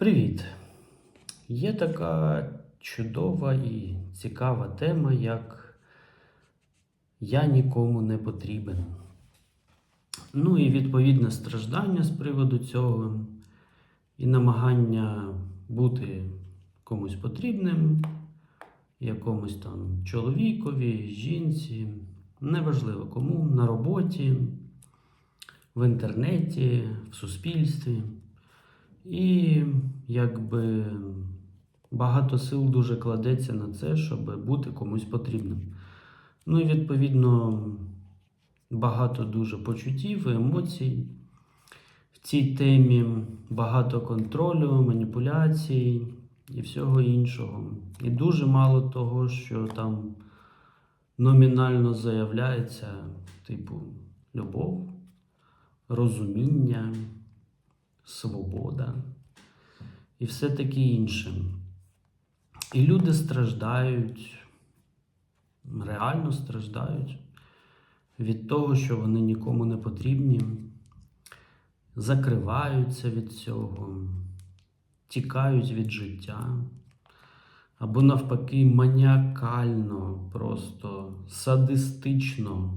Привіт! Є така чудова і цікава тема, як Я нікому не потрібен. Ну і відповідне страждання з приводу цього, і намагання бути комусь потрібним, якомусь там чоловікові, жінці, неважливо кому, на роботі, в інтернеті, в суспільстві. І якби багато сил дуже кладеться на це, щоб бути комусь потрібним. Ну і відповідно багато дуже почуттів і емоцій. В цій темі багато контролю, маніпуляцій і всього іншого. І дуже мало того, що там номінально заявляється, типу, любов, розуміння свобода і все таке інше. І люди страждають, реально страждають від того, що вони нікому не потрібні, закриваються від цього, тікають від життя. Або навпаки, маніакально, просто садистично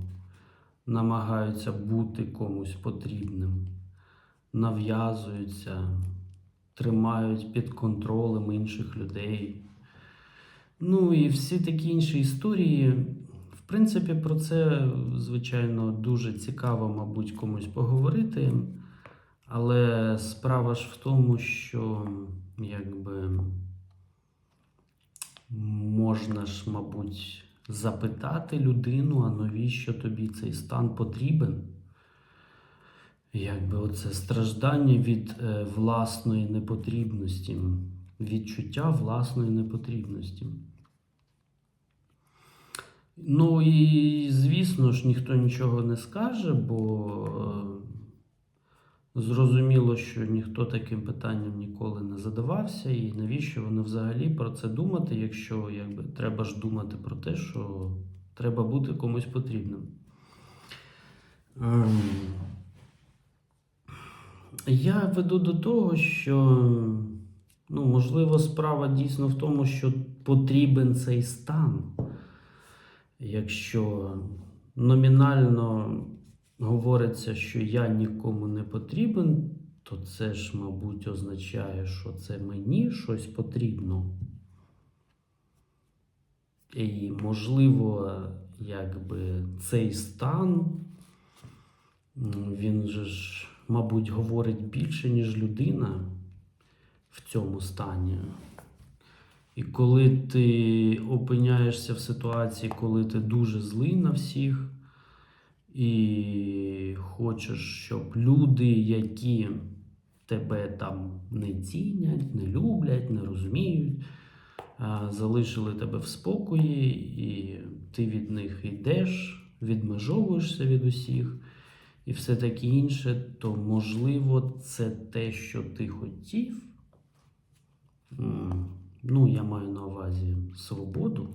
намагаються бути комусь потрібним нав'язуються, тримають під контролем інших людей. Ну і всі такі інші історії. В принципі, про це, звичайно, дуже цікаво, мабуть, комусь поговорити. Але справа ж в тому, що якби можна ж, мабуть, запитати людину, а навіщо тобі цей стан потрібен? Якби оце страждання від е, власної непотрібності, відчуття власної непотрібності. Ну і, звісно ж, ніхто нічого не скаже, бо е, зрозуміло, що ніхто таким питанням ніколи не задавався, і навіщо вони взагалі про це думати, якщо якби, треба ж думати про те, що треба бути комусь потрібним. Ем, я веду до того, що ну, можливо справа дійсно в тому, що потрібен цей стан. Якщо номінально говориться, що я нікому не потрібен, то це ж, мабуть, означає, що це мені щось потрібно. І, можливо, якби цей стан, він же ж мабуть, говорить більше, ніж людина в цьому стані. І коли ти опиняєшся в ситуації, коли ти дуже злий на всіх, і хочеш, щоб люди, які тебе там не цінять, не люблять, не розуміють, залишили тебе в спокої, і ти від них йдеш, відмежовуєшся від усіх і все таке інше, то можливо це те, що ти хотів. Ну, я маю на увазі свободу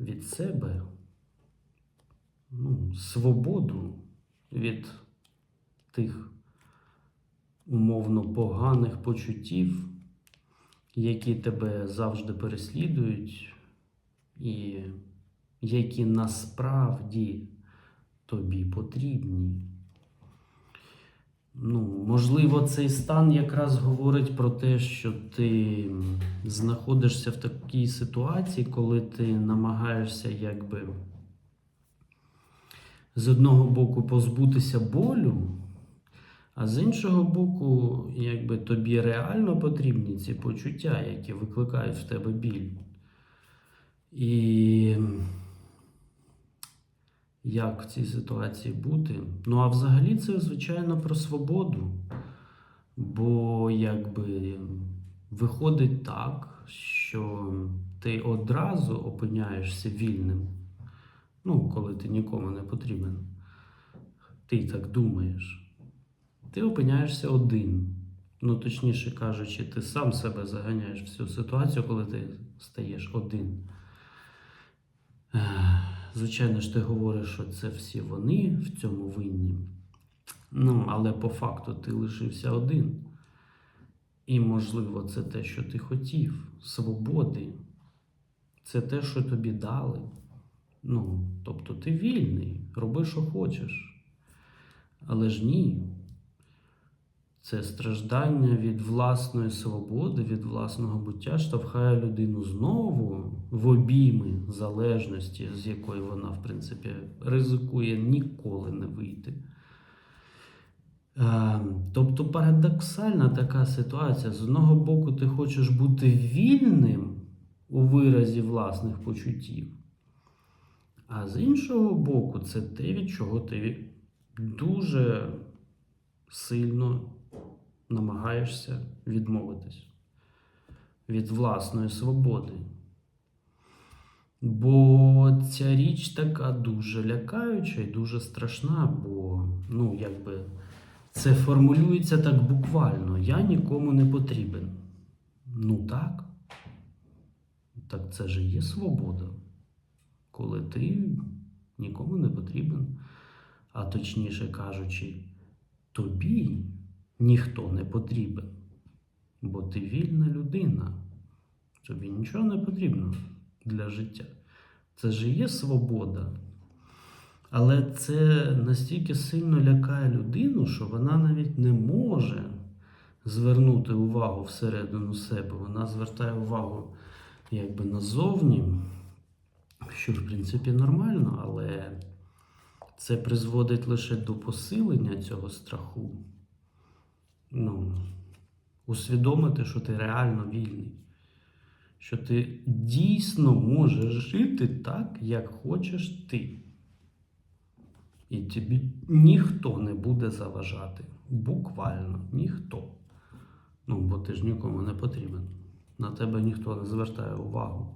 від себе, ну, свободу від тих умовно поганих почуттів, які тебе завжди переслідують, і які насправді тобі потрібні. Ну, Можливо, цей стан якраз говорить про те, що ти знаходишся в такій ситуації, коли ти намагаєшся якби з одного боку позбутися болю, а з іншого боку, якби тобі реально потрібні ці почуття, які викликають в тебе біль. І як в цій ситуації бути. Ну, а взагалі це, звичайно, про свободу. Бо якби виходить так, що ти одразу опиняєшся вільним. Ну, коли ти нікому не потрібен. Ти так думаєш. Ти опиняєшся один. Ну, точніше кажучи, ти сам себе заганяєш в цю ситуацію, коли ти стаєш один. Звичайно ж, ти говориш, що це всі вони в цьому винні. Ну, але по факту ти лишився один. І, можливо, це те, що ти хотів, свободи. Це те, що тобі дали. Ну, тобто ти вільний, роби, що хочеш. Але ж ні. Це страждання від власної свободи, від власного буття штовхає людину знову в обійми залежності, з якої вона, в принципі, ризикує ніколи не вийти. Е, Тобто парадоксальна така ситуація. З одного боку, ти хочеш бути вільним у виразі власних почуттів, а з іншого боку, це те, від чого ти дуже сильно намагаєшся відмовитись від власної свободи. Бо ця річ така дуже лякаюча і дуже страшна, бо, ну, якби. Це формулюється так буквально. Я нікому не потрібен. Ну так. Так це ж є свобода. Коли ти нікому не потрібен. А точніше кажучи, тобі ніхто не потрібен. Бо ти вільна людина. Тобі нічого не потрібно для життя. Це ж є свобода. Але це настільки сильно лякає людину, що вона навіть не може звернути увагу всередину себе. Вона звертає увагу якби назовні, що в принципі нормально, але це призводить лише до посилення цього страху. Ну, усвідомити, що ти реально вільний. Що ти дійсно можеш жити так, як хочеш ти. І тобі ніхто не буде заважати. Буквально ніхто. Ну, бо ти ж нікому не потрібен. На тебе ніхто не звертає увагу.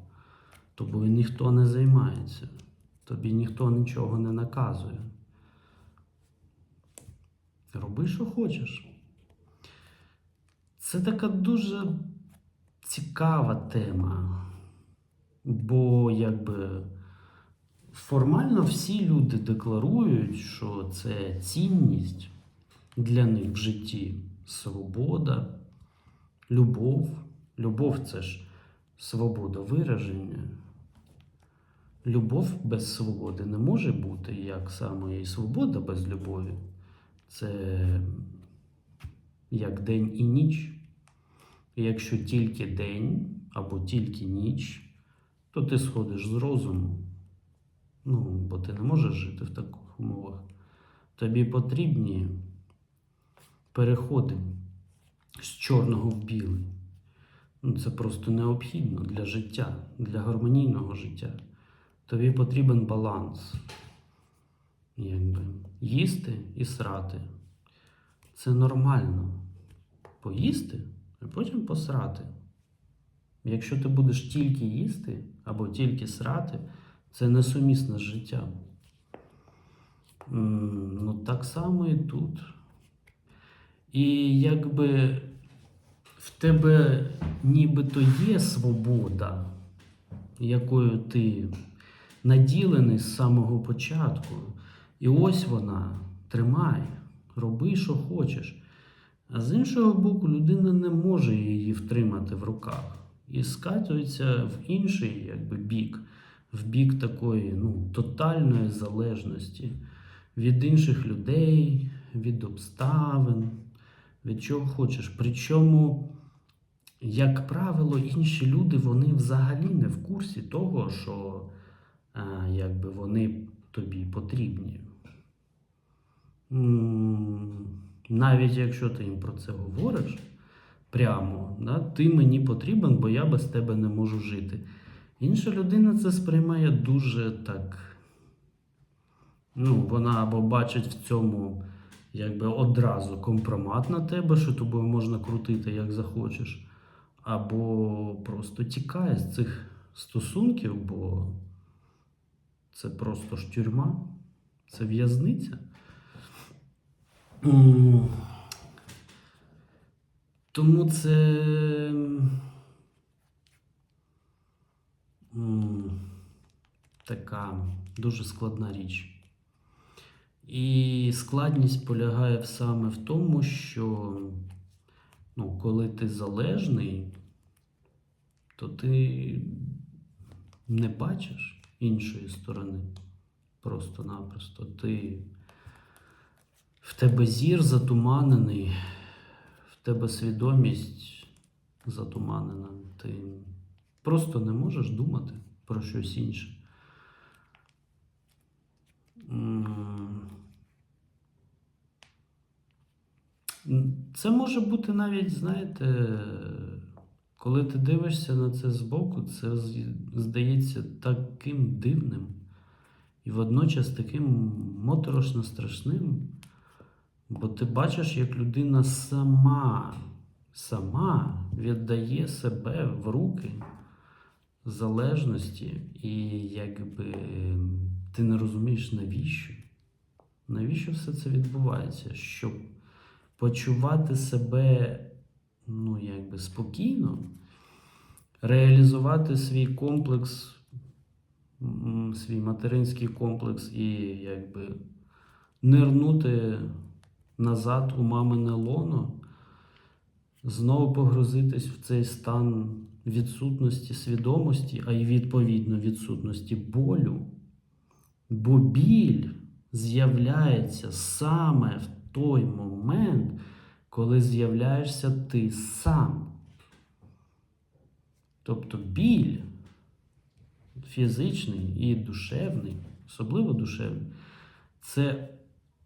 Тобою ніхто не займається. Тобі ніхто нічого не наказує. Роби, що хочеш. Це така дуже цікава тема. Бо якби. Формально всі люди декларують, що це цінність для них в житті свобода, любов. Любов це ж свобода вираження. Любов без свободи не може бути, як само і свобода без любові. Це як день і ніч. І якщо тільки день або тільки ніч, то ти сходиш з розуму. Ну, бо ти не можеш жити в таких умовах. Тобі потрібні переходи з чорного в білий. Ну, це просто необхідно для життя, для гармонійного життя. Тобі потрібен баланс. Якби. Їсти і срати. Це нормально. Поїсти, а потім посрати. Якщо ти будеш тільки їсти або тільки срати, це несумісне з життям. Ну, так само і тут. І якби в тебе нібито є свобода, якою ти наділений з самого початку. І ось вона, тримай, роби, що хочеш. А з іншого боку, людина не може її втримати в руках і скатується в інший якби, бік в бік такої ну, тотальної залежності від інших людей, від обставин, від чого хочеш. Причому, як правило, інші люди вони взагалі не в курсі того, що а, якби вони тобі потрібні. Навіть якщо ти їм про це говориш прямо, да, ти мені потрібен, бо я без тебе не можу жити. Інша людина це сприймає дуже так. Ну, вона або бачить в цьому якби одразу компромат на тебе, що тобою можна крутити, як захочеш, або просто тікає з цих стосунків, бо це просто ж тюрма, це в'язниця. Тому це. така дуже складна річ. І складність полягає саме в тому, що Ну, коли ти залежний, то ти не бачиш іншої сторони. Просто-напросто. Ти в тебе зір затуманений, в тебе свідомість затуманена. Ти просто не можеш думати про щось інше. Це може бути навіть, знаєте, коли ти дивишся на це збоку, це здається таким дивним і водночас таким моторошно страшним. Бо ти бачиш, як людина сама, сама віддає себе в руки залежності, і якби ти не розумієш, навіщо? Навіщо все це відбувається? Щоб почувати себе ну, якби спокійно, реалізувати свій комплекс, свій материнський комплекс і якби нирнути назад у мамине лоно, знову погрузитись в цей стан відсутності свідомості, а й відповідно відсутності болю. Бо біль з'являється саме в той момент, коли з'являєшся ти сам. Тобто біль фізичний і душевний, особливо душевний, це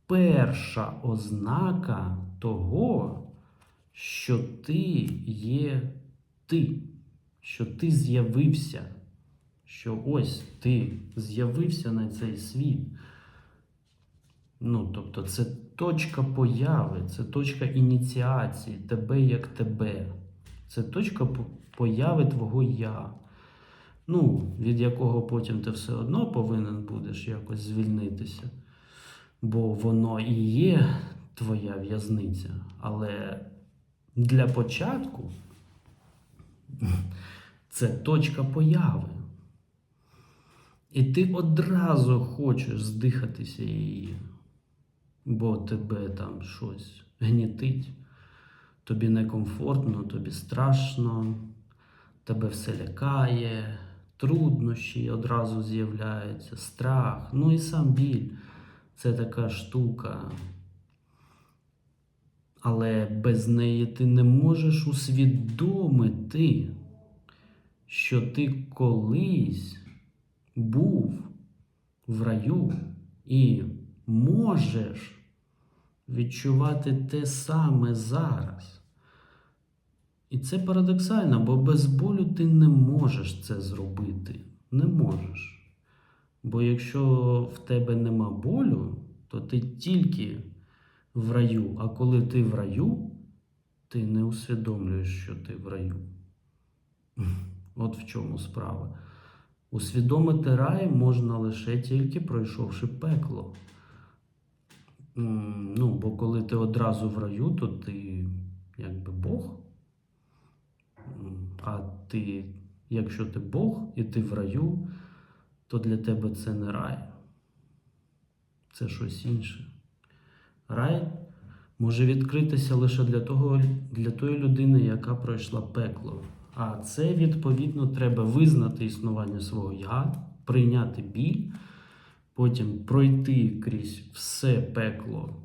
перша ознака того, що ти є ти, що ти з'явився, що ось ти з'явився на цей світ. Ну, тобто, це точка появи, це точка ініціації тебе як тебе. Це точка появи твого я. Ну, від якого потім ти все одно повинен будеш якось звільнитися. Бо воно і є твоя в'язниця. Але для початку це точка появи. І ти одразу хочеш здихатися її, бо тебе там щось гнітить, тобі некомфортно, тобі страшно, тебе все лякає, труднощі одразу з'являються, страх, ну і сам біль. Це така штука. Але без неї ти не можеш усвідомити, що ти колись був в раю і можеш відчувати те саме зараз. І це парадоксально, бо без болю ти не можеш це зробити. Не можеш. Бо якщо в тебе нема болю, то ти тільки в раю. А коли ти в раю, ти не усвідомлюєш, що ти в раю. От в чому справа. Усвідомити рай можна лише тільки пройшовши пекло. Ну, бо коли ти одразу в раю, то ти якби Бог. А ти, якщо ти Бог і ти в раю, то для тебе це не рай. Це щось інше. Рай може відкритися лише для, того, для тої людини, яка пройшла пекло. А це, відповідно, треба визнати існування свого я, прийняти біль, потім пройти крізь все пекло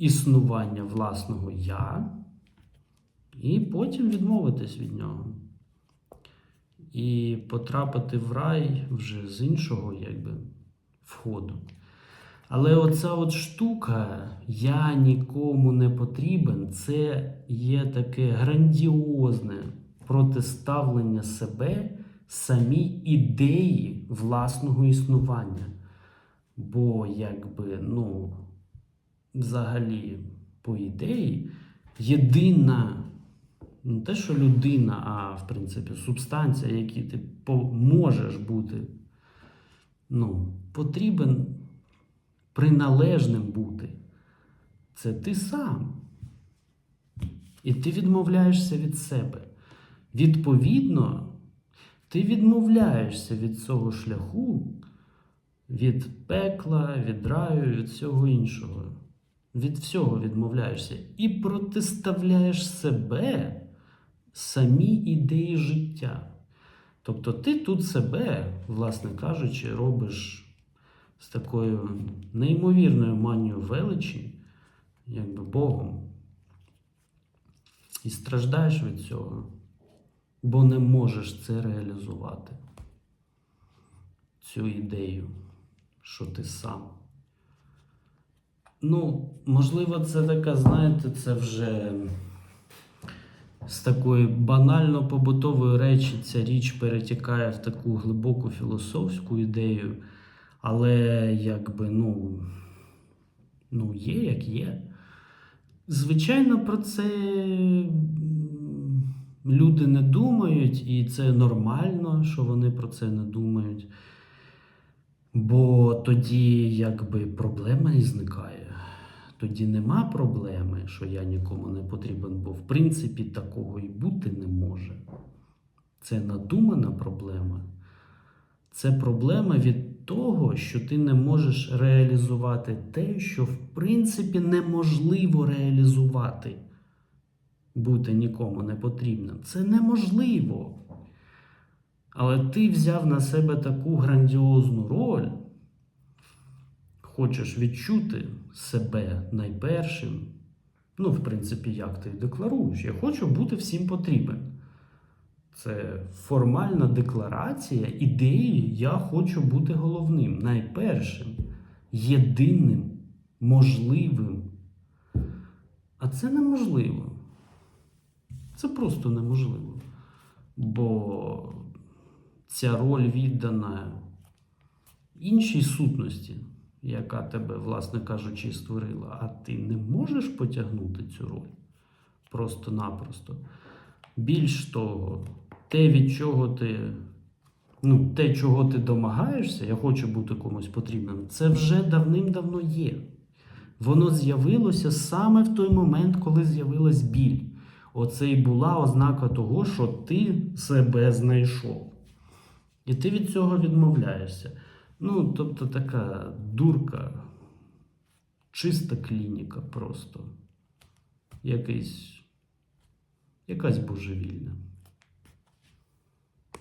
існування власного я, і потім відмовитись від нього. І потрапити в рай вже з іншого якби, входу. Але оця от штука, я нікому не потрібен, це є таке грандіозне протиставлення себе самій ідеї власного існування. Бо, якби, ну, взагалі, по ідеї, єдина, не те, що людина, а в принципі субстанція, якій ти можеш бути, ну, потрібен приналежним бути. Це ти сам. І ти відмовляєшся від себе. Відповідно, ти відмовляєшся від цього шляху, від пекла, від раю, від всього іншого. Від всього відмовляєшся і протиставляєш себе самій ідеї життя. Тобто ти тут себе, власне кажучи, робиш з такою неймовірною манією величі, якби Богом. І страждаєш від цього, бо не можеш це реалізувати. Цю ідею, що ти сам. Ну, можливо, це така, знаєте, це вже з такої банально побутової речі ця річ перетікає в таку глибоку філософську ідею, але якби, ну, ну є як є. Звичайно, про це люди не думають, і це нормально, що вони про це не думають. Бо тоді якби проблема і зникає. Тоді нема проблеми, що я нікому не потрібен, бо в принципі такого і бути не може. Це надумана проблема. Це проблема від того, що ти не можеш реалізувати те, що в принципі неможливо реалізувати. Бути нікому не потрібним. Це неможливо. Але ти взяв на себе таку грандіозну роль, хочеш відчути себе найпершим. Ну, в принципі, як ти декларуєш? Я хочу бути всім потрібен. Це формальна декларація ідеї Я хочу бути головним, найпершим, єдиним, можливим. А це неможливо. Це просто неможливо. Бо ця роль віддана іншій сутності, яка тебе, власне кажучи, створила, а ти не можеш потягнути цю роль просто-напросто. Більш того, те, від чого ти, ну, те, чого ти домагаєшся, я хочу бути комусь потрібним, це вже давним-давно є. Воно з'явилося саме в той момент, коли з'явилась біль. Оце і була ознака того, що ти себе знайшов. І ти від цього відмовляєшся. Ну, тобто така дурка, чиста клініка просто. Якийсь, якась божевільна.